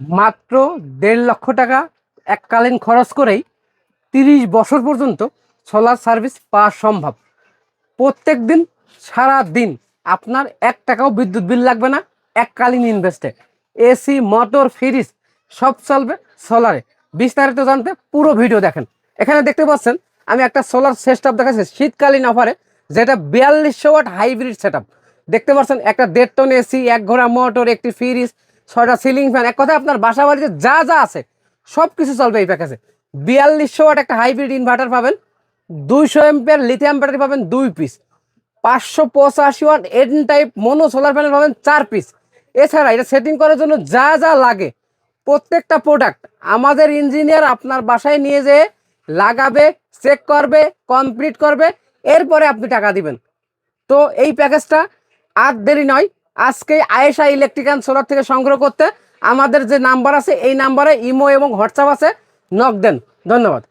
মাত্র দেড় লক্ষ টাকা এককালীন খরচ করেই তিরিশ বছর পর্যন্ত সোলার সার্ভিস পাওয়া সম্ভব। প্রত্যেক দিন, সারা দিন আপনার এক টাকাও বিদ্যুৎ বিল লাগবে না, এককালীন ইনভেস্টে এসি মোটর ফ্রিজ সব চলবে সোলারে বিস্তারিত জানতে পুরো ভিডিও দেখেন। এখানে দেখতে পাচ্ছেন, আমি একটা সোলার সেটআপ দেখাচ্ছি, শীতকালীন অফারে যেটা বিয়াল্লিশশো ওয়াট হাইব্রিড সেটআপ দেখতে পাচ্ছেন, একটা দেড় টন এসি এক ঘোড়া মোটর একটি ফ্রিজ ছয়টা সিলিং ফ্যান এক কথা আপনার বাসা বাড়িতে যা যা আছে সব কিছু চলবে এই প্যাকেজে বিয়াল্লিশশো ওয়াট একটা হাইব্রিড ইনভার্টার পাবেন, দুইশো এম্পিয়ার লিথিয়াম ব্যাটারি পাবেন দুই পিস পাঁচশো পঁচাশি watt N type mono solar panel পাবেন চার পিস এছাড়া এটা সেটিং করার জন্য যা যা লাগে, প্রত্যেকটা প্রোডাক্ট আমাদের ইঞ্জিনিয়ার আপনার বাসায় নিয়ে যেয়ে লাগাবে চেক করবে কমপ্লিট করবে, এরপরে আপনি টাকা দিবেন। তো এই প্যাকেজটা আর দেরি নয় আজকে আয়েশা ইলেকট্রিক্যাল সোলার থেকে সংগ্রহ করতে আমাদের যে নাম্বার আছে, এই নাম্বারে ইমো এবং হোয়াটসঅ্যাপ আছে। নক দেন। ধন্যবাদ।